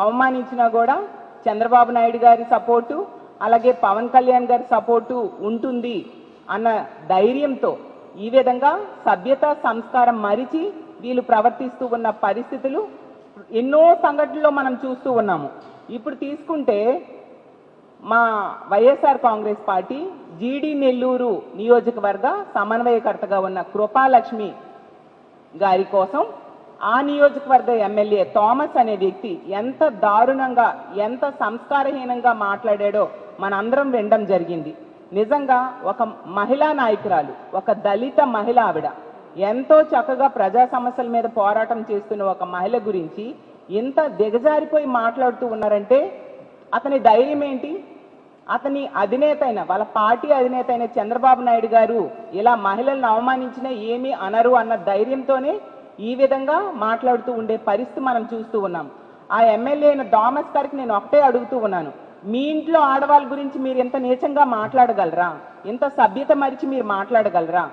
అవమానించినా కూడా చంద్రబాబు నాయుడు గారి సపోర్టు అలాగే పవన్ కళ్యాణ్ గారి సపోర్టు ఉంటుంది అన్న ధైర్యంతో ఈ విధంగా సభ్యత సంస్కారం మరిచి వీళ్ళు ప్రవర్తిస్తూ ఉన్న పరిస్థితులు ఎన్నో సంఘటనలో మనం చూస్తూ ఉన్నాము. ఇప్పుడు తీసుకుంటే మా YSR Congress party GD Nellore నియోజకవర్గ సమన్వయకర్తగా ఉన్న కృపాలక్ష్మి గారి కోసం ఆ నియోజకవర్గ ఎమ్మెల్యే థామస్ అనే వ్యక్తి ఎంత దారుణంగా ఎంత సంస్కారహీనంగా మాట్లాడాడో మనందరం వినడం జరిగింది. నిజంగా ఒక మహిళా నాయకురాలు ఒక దళిత మహిళ ఆవిడ ఎంతో చక్కగా ప్రజా సమస్యల మీద పోరాటం చేస్తున్న ఒక మహిళ గురించి ఇంత దిగజారిపోయి మాట్లాడుతూ ఉన్నారంటే అతని ధైర్యం ఏంటి? అతని అధినేత అయిన వాళ్ళ పార్టీ అధినేత అయిన చంద్రబాబు నాయుడు గారు ఇలా మహిళలను అవమానించినా ఏమీ అనరు అన్న ధైర్యంతోనే ఈ విధంగా మాట్లాడుతూ ఉండే పరిస్థితి మనం చూస్తూ ఉన్నాం. ఆ ఎమ్మెల్యే అయిన థామస్ గారికి నేను ఒకటే అడుగుతూ ఉన్నాను. మీ ఇంట్లో ఆడవాళ్ళ గురించి మీరు ఎంత నీచంగా మాట్లాడగలరా? ఎంత సభ్యత మరిచి మీరు మాట్లాడగలరా?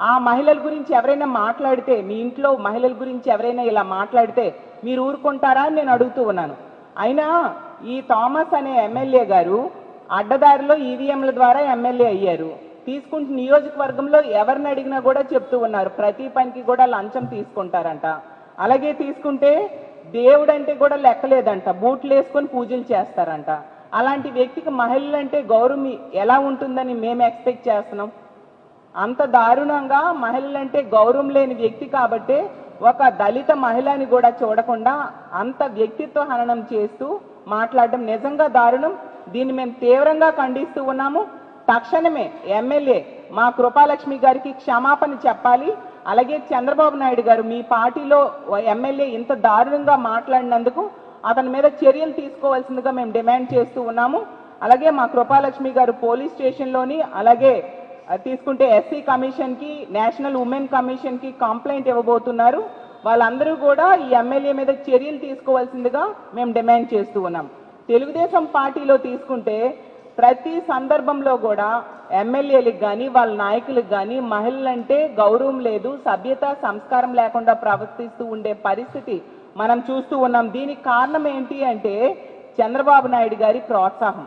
ఆ మహిళల గురించి ఎవరైనా మాట్లాడితే మీ ఇంట్లో మహిళల గురించి ఎవరైనా ఇలా మాట్లాడితే మీరు ఊరుకుంటారా అని నేను అడుగుతూ ఉన్నాను. అయినా ఈ థామస్ అనే ఎమ్మెల్యే గారు అడ్డదారిలో ఈవీఎంల ద్వారా ఎమ్మెల్యే అయ్యారు. తీసుకుంటే నియోజకవర్గంలో ఎవరిని అడిగినా కూడా చెప్తూ ఉన్నారు. ప్రతి పనికి కూడా లంచం తీసుకుంటారంట. అలాగే తీసుకుంటే దేవుడు అంటే కూడా లెక్కలేదంట. బూట్లు వేసుకొని పూజలు చేస్తారంట. అలాంటి వ్యక్తికి మహిళలు అంటే గౌరవం ఎలా ఉంటుందని మేము ఎక్స్పెక్ట్ చేస్తున్నాం. అంత దారుణంగా మహిళలంటే గౌరవం లేని వ్యక్తి కాబట్టే ఒక దళిత మహిళని కూడా చూడకుండా అంత వ్యక్తిత్వ హననం చేస్తూ మాట్లాడడం నిజంగా దారుణం. దీన్ని మేము తీవ్రంగా ఖండిస్తూ ఉన్నాము. తక్షణమే ఎమ్మెల్యే మా కృపాలక్ష్మి గారికి క్షమాపణ చెప్పాలి. అలాగే చంద్రబాబు నాయుడు గారు మీ పార్టీలో ఎమ్మెల్యే ఇంత దారుణంగా మాట్లాడినందుకు అతని మీద చర్యలు తీసుకోవాల్సిందిగా మేము డిమాండ్ చేస్తూ ఉన్నాము. అలాగే మా కృపాలక్ష్మి గారు పోలీస్ స్టేషన్లోని అలాగే తీసుకుంటే ఎస్సీ కమిషన్కి నేషనల్ ఉమెన్ కమిషన్కి కంప్లైంట్ ఇవ్వబోతున్నారు. వాళ్ళందరూ కూడా ఈ ఎమ్మెల్యే మీద చర్యలు తీసుకోవాల్సిందిగా మేము డిమాండ్ చేస్తూ ఉన్నాం. తెలుగుదేశం పార్టీలో తీసుకుంటే ప్రతి సందర్భంలో కూడా ఎమ్మెల్యేలకు కానీ వాళ్ళ నాయకులకు కానీ మహిళలంటే గౌరవం లేదు సభ్యత సంస్కారం లేకుండా ప్రవర్తిస్తూ ఉండే పరిస్థితి మనం చూస్తూ ఉన్నాం. దీనికి కారణం ఏంటి అంటే చంద్రబాబు నాయుడు గారి ప్రోత్సాహం.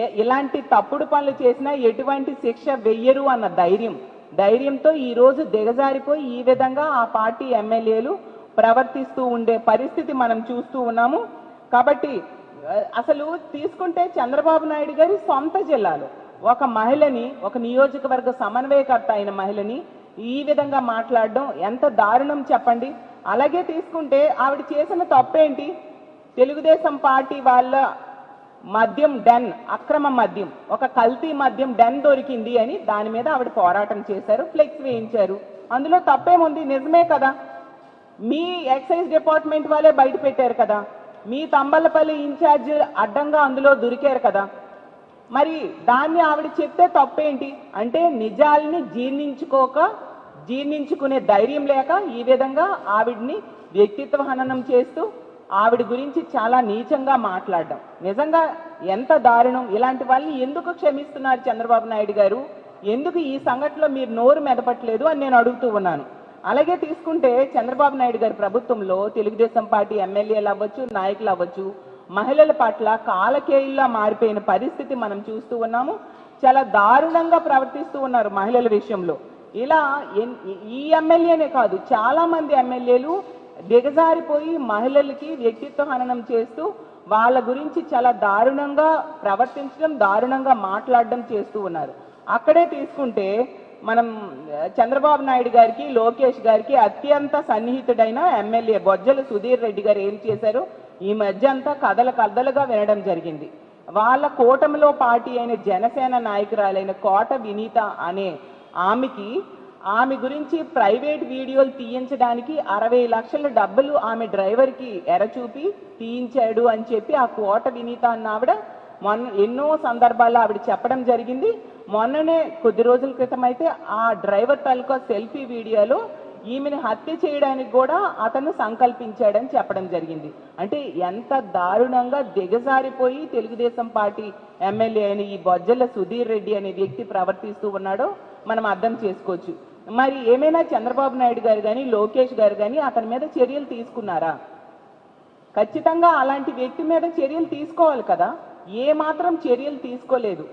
ఏ ఇలాంటి తప్పుడు పనులు చేసినా ఎటువంటి శిక్ష వెయ్యరు అన్న ధైర్యం. ధైర్యంతో ఈరోజు దిగజారిపోయి ఈ విధంగా ఆ పార్టీ ఎమ్మెల్యేలు ప్రవర్తిస్తూ ఉండే పరిస్థితి మనం చూస్తూ ఉన్నాము. కాబట్టి అసలు తీసుకుంటే చంద్రబాబు నాయుడు గారి సొంత జిల్లాలో. ఒక మహిళని ఒక నియోజకవర్గ సమన్వయకర్త అయిన మహిళని ఈ విధంగా మాట్లాడడం ఎంత దారుణం చెప్పండి. అలాగే తీసుకుంటే ఆవిడ చేసిన తప్పేంటి? తెలుగుదేశం పార్టీ వాళ్ళ మద్యం డెన్ అక్రమ మద్యం ఒక కల్తీ మద్యం డెన్ దొరికింది అని దాని మీద ఆవిడ పోరాటం చేశారు ఫ్లెక్స్ వేయించారు. అందులో తప్పేముంది? నిజమే కదా. మీ ఎక్సైజ్ డిపార్ట్మెంట్ వాళ్ళే బయట పెట్టారు కదా. మీ తంబలపల్లి ఇన్ఛార్జ్ అడ్డంగా అందులో దొరికారు కదా. మరి దాన్ని ఆవిడ చెప్తే తప్పేంటి? అంటే నిజాల్ని జీర్ణించుకోక జీర్ణించుకునే ధైర్యం లేక ఈ విధంగా ఆవిడ్ని వ్యక్తిత్వ హననం చేస్తూ ఆవిడ గురించి చాలా నీచంగా మాట్లాడడం. నిజంగా ఎంత దారుణం! ఇలాంటి వాళ్ళని ఎందుకు క్షమిస్తున్నారు చంద్రబాబు నాయుడు గారు? ఎందుకు ఈ సంఘటనలో మీరు నోరు మెదపట్లేదు అని నేను అడుగుతూ ఉన్నాను. అలాగే తీసుకుంటే చంద్రబాబు నాయుడు గారి ప్రభుత్వంలో తెలుగుదేశం పార్టీ ఎమ్మెల్యేలు అవ్వచ్చు నాయకులు అవ్వచ్చు మహిళల పట్ల కాలకేయుల్లా మారిపోయిన పరిస్థితి మనం చూస్తూ ఉన్నాము. చాలా దారుణంగా ప్రవర్తిస్తూ ఉన్నారు మహిళల విషయంలో. ఇలా ఈ ఎమ్మెల్యేనే కాదు చాలా మంది ఎమ్మెల్యేలు దిగజారిపోయి మహిళలకి వ్యక్తిత్వ హననం చేస్తూ వాళ్ళ గురించి చాలా దారుణంగా ప్రవర్తించడం దారుణంగా మాట్లాడడం చేస్తూ ఉన్నారు. అక్కడే తీసుకుంటే మనం చంద్రబాబు నాయుడు గారికి లోకేష్ గారికి అత్యంత సన్నిహితుడైన ఎమ్మెల్యే బొజ్జల సుధీర్ రెడ్డి గారు ఏం చేశారు? ఈ మధ్య అంతా కథల కథలుగా వినడం జరిగింది. వాళ్ళ కూటమిలో పార్టీ అయిన జనసేన నాయకురాలైన కోట వినీత అనే ఆమెకి ఆమె గురించి ప్రైవేట్ వీడియోలు తీయించడానికి అరవై లక్షల డబ్బులు ఆమె డ్రైవర్కి ఎరచూపి తీయించాడు అని చెప్పి ఆ కోట వినీత అన్న ఆవిడ మొన్న ఎన్నో సందర్భాల్లో ఆవిడ చెప్పడం జరిగింది. మొన్ననే కొద్ది రోజుల క్రితం అయితే ఆ డ్రైవర్ తాలూకా సెల్ఫీ వీడియోలో ఈమెను హత్య చేయడానికి కూడా అతను సంకల్పించాడని చెప్పడం జరిగింది. అంటే ఎంత దారుణంగా దిగజారిపోయి తెలుగుదేశం పార్టీ ఎమ్మెల్యే అయిన ఈ బొజ్జల సుధీర్ రెడ్డి అనే వ్యక్తి ప్రవర్తిస్తూ ఉన్నాడో మనం అర్థం చేసుకోవచ్చు. మరి ఏమైనా చంద్రబాబు నాయుడు గారు కానీ లోకేష్ గారు కానీ అతని మీద చర్యలు తీసుకున్నారా? ఖచ్చితంగా అలాంటి వ్యక్తి మీద చర్యలు తీసుకోవాలి కదా. ఏ మాత్రం చర్యలు తీసుకోలేదు.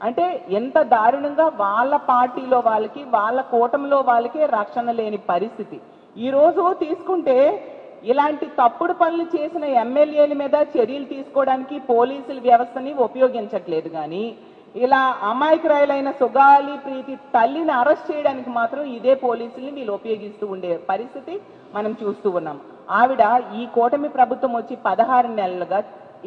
అంటే ఎంత దారుణంగా వాళ్ళ పార్టీలో వాళ్ళకి వాళ్ళ కూటమిలో వాళ్ళకే రక్షణ లేని పరిస్థితి. ఈ రోజు తీసుకుంటే ఇలాంటి తప్పుడు పనులు చేసిన ఎమ్మెల్యేల మీద చర్యలు తీసుకోవడానికి పోలీసుల వ్యవస్థని ఉపయోగించట్లేదు కానీ ఇలా అమాయకురాయలైన సుగాలి ప్రీతి తల్లిని అరెస్ట్ చేయడానికి మాత్రం ఇదే పోలీసుల్ని వీళ్ళు ఉపయోగిస్తూ ఉండే పరిస్థితి మనం చూస్తూ ఉన్నాం. ఆవిడ ఈ కూటమి ప్రభుత్వం వచ్చి పదహారు నెలలుగా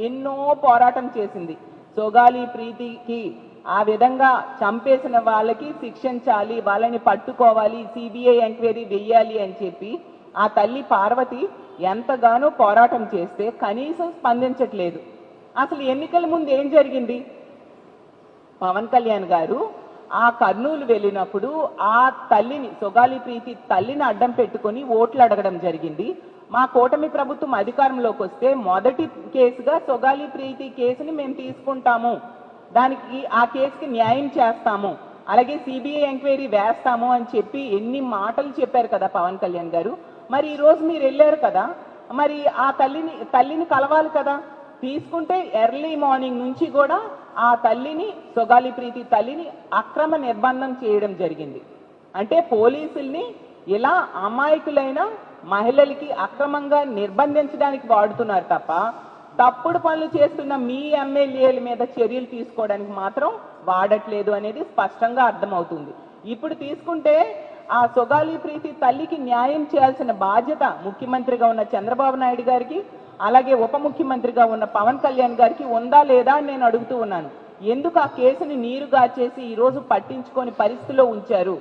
ఎన్నో పోరాటం చేసింది. సుగాలి ప్రీతికి ఆ విధంగా చంపేసిన వాళ్ళకి శిక్షించాలి వాళ్ళని పట్టుకోవాలి సిబిఐ ఎంక్వైరీ వెయ్యాలి అని చెప్పి ఆ తల్లి పార్వతి ఎంతగానో పోరాటం చేస్తే కనీసం స్పందించట్లేదు. అసలు ఎన్నికల ముందు ఏం జరిగింది? పవన్ కళ్యాణ్ గారు ఆ కర్నూలు వెళ్ళినప్పుడు ఆ తల్లిని సొగాలి ప్రీతి తల్లిని అడ్డం పెట్టుకొని ఓట్లు అడగడం జరిగింది. మా కూటమి ప్రభుత్వం అధికారంలోకి వస్తే మొదటి కేసుగా సొగాలి ప్రీతి కేసుని మేము తీసుకుంటాము. దానికి ఆ కేసుకి న్యాయం చేస్తాము. అలాగే సిబిఐ ఎంక్వైరీ వేస్తాము అని చెప్పి ఎన్ని మాటలు చెప్పారు కదా పవన్ కళ్యాణ్ గారు. మరి ఈరోజు మీరు వెళ్ళారు కదా. మరి ఆ తల్లిని తల్లిని కలవాలి కదా. తీసుకుంటే ఎర్లీ మార్నింగ్ నుంచి కూడా ఆ తల్లిని సొగాలి ప్రీతి తల్లిని అక్రమ నిర్బంధం చేయడం జరిగింది. అంటే పోలీసుల్ని ఇలా అమాయకులైన మహిళలకి అక్రమంగా నిర్బంధించడానికి వాడుతున్నారు తప్ప తప్పుడు పనులు చేస్తున్న మీ ఎమ్మెల్యేల మీద చర్యలు తీసుకోవడానికి మాత్రం వాడట్లేదు అనేది స్పష్టంగా అర్థమవుతుంది. ఇప్పుడు తీసుకుంటే ఆ సొగాలి ప్రీతి తల్లికి న్యాయం చేయాల్సిన బాధ్యత ముఖ్యమంత్రిగా ఉన్న చంద్రబాబు నాయుడు గారికి అలాగే ఉప ముఖ్యమంత్రిగా ఉన్న పవన్ కళ్యాణ్ గారికి ఉందా లేదా అని నేను అడుగుతూ ఉన్నాను. ఎందుకు ఆ కేసుని నీరుగా చేసి ఈరోజు పట్టించుకొని పరిస్థితిలో ఉంచారు?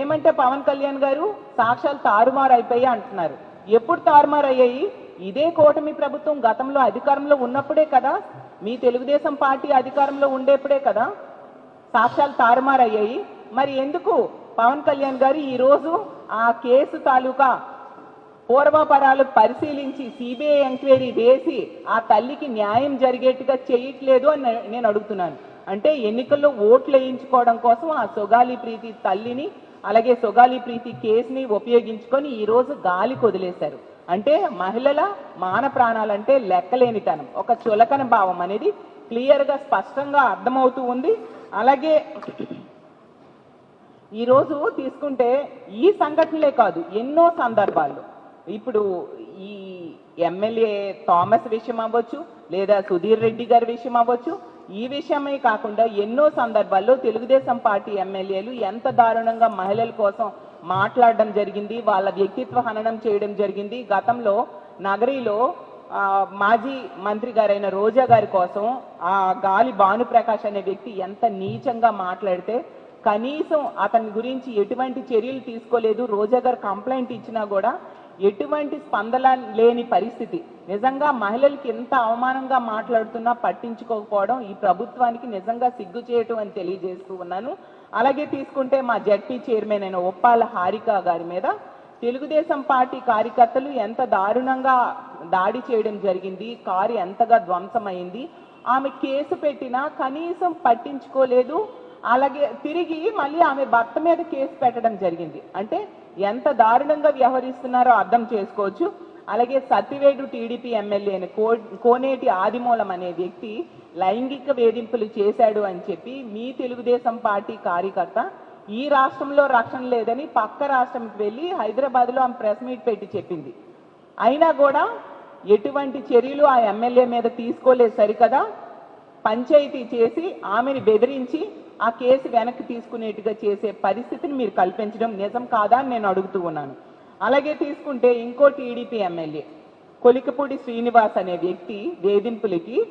ఏమంటే పవన్ కళ్యాణ్ గారు సాక్ష్యాలు తారుమారు అయిపోయాయి అంటున్నారు. ఎప్పుడు తారుమారు అయ్యాయి? ఇదే కూటమి ప్రభుత్వం గతంలో అధికారంలో ఉన్నప్పుడే కదా? మీ తెలుగుదేశం పార్టీ అధికారంలో ఉండేప్పుడే కదా? సాక్ష్యాలు తారుమారయ్యాయి. మరి ఎందుకు పవన్ కళ్యాణ్ గారు ఈరోజు ఆ కేసు తాలూకా పూర్వపరాలు పరిశీలించి సిబిఐ ఎంక్వైరీ వేసి ఆ తల్లికి న్యాయం జరిగేట్టుగా చేయట్లేదు అని నేను అడుగుతున్నాను. అంటే ఎన్నికల్లో ఓట్లు వేయించుకోవడం కోసం ఆ సొగాలి ప్రీతి తల్లిని అలాగే సొగాలి ప్రీతి కేసుని ఉపయోగించుకొని ఈ రోజు గాలి కొదిలేశారు అంటే మహిళల మాన ప్రాణాలంటే లెక్కలేనితనం. ఒక చులకన భావం అనేది క్లియర్గా స్పష్టంగా అర్థమవుతూ ఉంది. అలాగే ఈరోజు తీసుకుంటే ఈ సంఘటనలే కాదు ఎన్నో సందర్భాల్లో. ఇప్పుడు ఈ ఎమ్మెల్యే థామస్ విషయం అవ్వచ్చు లేదా సుధీర్ రెడ్డి గారి విషయం అవ్వచ్చు ఈ విషయమే కాకుండా ఎన్నో సందర్భాల్లో తెలుగుదేశం పార్టీ ఎమ్మెల్యేలు ఎంత దారుణంగా మహిళల కోసం మాట్లాడడం జరిగింది వాళ్ళ వ్యక్తిత్వ హననం చేయడం జరిగింది. గతంలో నగరిలో మాజీ మంత్రి గారైన రోజా గారి కోసం ఆ గాలి భానుప్రకాష్ అనే వ్యక్తి ఎంత నీచంగా మాట్లాడితే కనీసం అతని గురించి ఎటువంటి చర్యలు తీసుకోలేదు. రోజా గారు కంప్లైంట్ ఇచ్చినా కూడా ఎటువంటి స్పందన లేని పరిస్థితి. నిజంగా మహిళలకి ఎంత అవమానంగా మాట్లాడుతున్నా పట్టించుకోకపోవడం ఈ ప్రభుత్వానికి నిజంగా సిగ్గు చేయటం అని తెలియజేస్తూ ఉన్నాను. అలాగే తీసుకుంటే మా జడ్పీ చైర్మన్ అయిన ఒప్పాల హారిక గారి మీద తెలుగుదేశం పార్టీ కార్యకర్తలు ఎంత దారుణంగా దాడి చేయడం జరిగింది కారు ఎంతగా ధ్వంసమైంది ఆమె కేసు పెట్టినా కనీసం పట్టించుకోలేదు అలాగే తిరిగి మళ్ళీ ఆమె భర్త మీద కేసు పెట్టడం జరిగింది. అంటే ఎంత దారుణంగా వ్యవహరిస్తున్నారో అర్థం చేసుకోవచ్చు. అలాగే సత్యవేడు టీడీపీ ఎమ్మెల్యే అని కో కోనేటి ఆదిమూలం అనే వ్యక్తి లైంగిక వేధింపులు చేశాడు అని చెప్పి మీ తెలుగుదేశం పార్టీ కార్యకర్త ఈ రాష్ట్రంలో రక్షణ లేదని పక్క రాష్ట్రంకి వెళ్ళి హైదరాబాద్లో ఆమె ప్రెస్ మీట్ పెట్టి చెప్పింది. అయినా కూడా ఎటువంటి చర్యలు ఆ ఎమ్మెల్యే మీద తీసుకోలేదు సరికదా? పంచాయతీ చేసి ఆమెని బెదిరించి ఆ కేసు వెనక్కి తీసుకునేట్టుగా చేసే పరిస్థితిని మీరు కల్పించడం నిజం కాదా అని నేను అడుగుతూ ఉన్నాను. అలాగే తీసుకుంటే ఇంకో టీడీపీ ఎమ్మెల్యే కొలికపూడి శ్రీనివాస్ అనే వ్యక్తి వేధింపులకి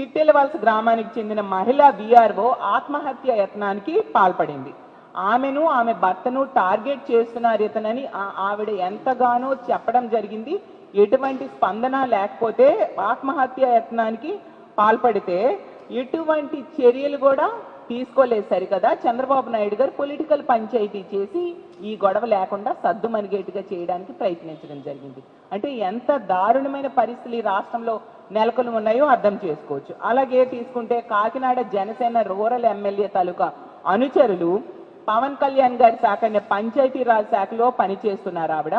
చిట్టెలవలస గ్రామానికి చెందిన మహిళా విఆర్ఓ ఆత్మహత్య యత్నానికి పాల్పడింది. ఆమెను ఆమె భర్తను టార్గెట్ చేస్తున్నారు ఇతనని ఆ- ఆవిడ ఎంతగానో చెప్పడం జరిగింది. ఎటువంటి స్పందన లేకపోతే ఆత్మహత్య యత్నానికి పాల్పడితే ఎటువంటి చర్యలు కూడా తీసుకోలేదు సరికదా. చంద్రబాబు నాయుడు గారు పొలిటికల్ పంచాయతీ చేసి ఈ గొడవ లేకుండా సద్దు మనిగేటుగా చేయడానికి ప్రయత్నించడం జరిగింది. అంటే ఎంత దారుణమైన పరిస్థితులు ఈ రాష్ట్రంలో నెలకొని ఉన్నాయో అర్థం చేసుకోవచ్చు. అలాగే తీసుకుంటే కాకినాడ జనసేన రూరల్ ఎమ్మెల్యే తాలూకా అనుచరులు పవన్ కళ్యాణ్ గారి శాఖ అయిన పంచాయతీరాజ్ శాఖలో పనిచేస్తున్నారు ఆవిడ.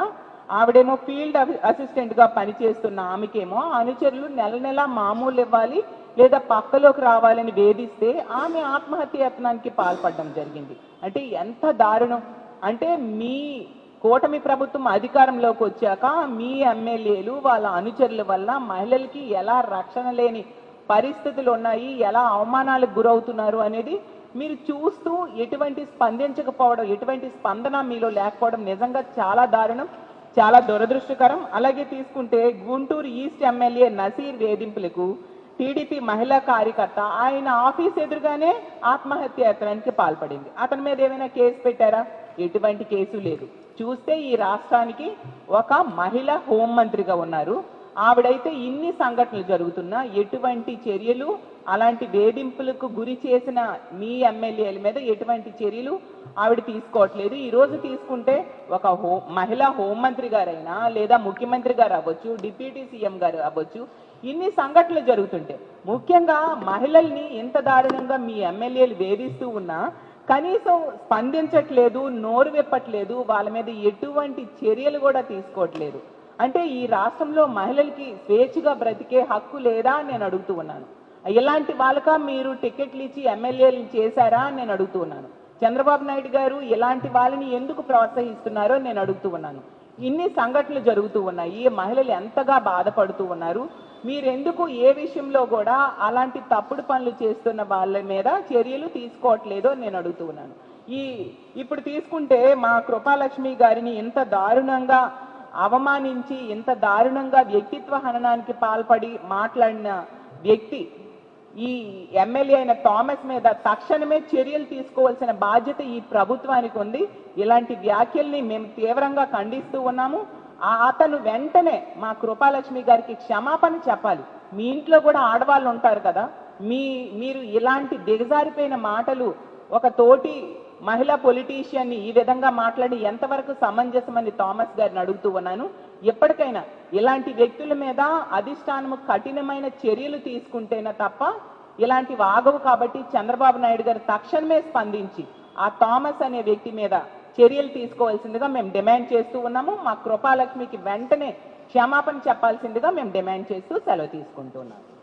ఆవిడేమో ఫీల్డ్ అసిస్టెంట్గా పనిచేస్తున్న ఆమెకేమో అనుచరులు నెల నెల మామూలు ఇవ్వాలి లేదా పక్కలోకి రావాలని వేధిస్తే ఆమె ఆత్మహత్య యత్నానికి పాల్పడడం జరిగింది. అంటే ఎంత దారుణం. అంటే మీ కూటమి ప్రభుత్వం అధికారంలోకి వచ్చాక మీ ఎమ్మెల్యేలు వాళ్ళ అనుచరుల వల్ల మహిళలకి ఎలా రక్షణ లేని పరిస్థితులు ఉన్నాయి ఎలా అవమానాలకు గురవుతున్నారు అనేది మీరు చూస్తూ ఎటువంటి స్పందించకపోవడం ఎటువంటి స్పందన మీలో లేకపోవడం నిజంగా చాలా దారుణం చాలా దురదృష్టకరం. అలాగే తీసుకుంటే గుంటూరు ఈస్ట్ ఎమ్మెల్యే నసీర్ వేధింపులకు టీడీపీ మహిళా కార్యకర్త ఆయన ఆఫీస్ ఎదురుగానే ఆత్మహత్య యత్నానికి పాల్పడింది. అతని మీద ఏమైనా కేసు పెట్టారా? ఎటువంటి కేసు లేదు. చూస్తే ఈ రాష్ట్రానికి ఒక మహిళ హోంమంత్రిగా ఉన్నారు. ఆవిడైతే ఇన్ని సంఘటనలు జరుగుతున్నా ఎటువంటి చర్యలు అలాంటి వేధింపులకు గురి చేసిన మీ ఎమ్మెల్యేల మీద ఎటువంటి చర్యలు ఆవిడ తీసుకోవట్లేదు. ఈ రోజు తీసుకుంటే ఒక హో మహిళా హోంమంత్రి గారైనా లేదా ముఖ్యమంత్రి గారు అవ్వచ్చు డిప్యూటీ సీఎం గారు అవ్వచ్చు ఇన్ని సంఘటనలు జరుగుతుంటే ముఖ్యంగా మహిళల్ని ఎంత దారుణంగా మీ ఎమ్మెల్యేలు వేధిస్తూ ఉన్నా కనీసం స్పందించట్లేదు నోరు విప్పట్లేదు వాళ్ళ మీద ఎటువంటి చర్యలు కూడా తీసుకోవట్లేదు. అంటే ఈ రాష్ట్రంలో మహిళలకి స్వేచ్ఛగా బ్రతికే హక్కు లేదా అని నేను అడుగుతూ ఉన్నాను. ఇలాంటి వాళ్ళక మీరు టికెట్లు ఇచ్చి ఎమ్మెల్యేలు చేశారా అని నేను అడుగుతున్నాను చంద్రబాబు నాయుడు గారు ఇలాంటి వాళ్ళని ఎందుకు ప్రోత్సహిస్తున్నారో నేను అడుగుతూ ఉన్నాను. ఇన్ని సంఘటనలు జరుగుతూ ఉన్నాయి. మహిళలు ఎంతగా బాధపడుతూ ఉన్నారు? మీరెందుకు ఏ విషయంలో కూడా అలాంటి తప్పుడు పనులు చేస్తున్న వాళ్ళ మీద చర్యలు తీసుకోవట్లేదో నేను అడుగుతూ ఉన్నాను. ఈ ఇప్పుడు తీసుకుంటే మా కృపాలక్ష్మి గారిని ఇంత దారుణంగా అవమానించి ఇంత దారుణంగా వ్యక్తిత్వ హననానికి పాల్పడి మాట్లాడిన వ్యక్తి ఈ ఎమ్మెల్యే అయిన థామస్ మీద తక్షణమే చర్యలు తీసుకోవాల్సిన బాధ్యత ఈ ప్రభుత్వానికి ఉంది. ఇలాంటి వ్యాఖ్యల్ని మేము తీవ్రంగా ఖండిస్తూ ఉన్నాము. ఆ అతను వెంటనే మా కృపాలక్ష్మి గారికి క్షమాపణ చెప్పాలి. మీ ఇంట్లో కూడా ఆడవాళ్ళు ఉంటారు కదా. మీ మీరు ఇలాంటి దిగజారిపోయిన మాటలు ఒక తోటి మహిళా పొలిటీషియన్ ఈ విధంగా మాట్లాడి ఎంతవరకు సమంజసమని థామస్ గారిని అడుగుతూ ఉన్నాను. ఎప్పటికైనా ఇలాంటి వ్యక్తుల మీద అధిష్టానము కఠినమైన చర్యలు తీసుకుంటేనే తప్ప ఇలాంటివి ఆగవు కాబట్టి చంద్రబాబు నాయుడు గారు తక్షణమే స్పందించి ఆ థామస్ అనే వ్యక్తి మీద చర్యలు తీసుకోవాల్సిందిగా మేము డిమాండ్ చేస్తూ ఉన్నాము. మా కృపాలక్ష్మికి వెంటనే క్షమాపణ చెప్పాల్సిందిగా మేము డిమాండ్ చేస్తూ సెలవు తీసుకుంటున్నాము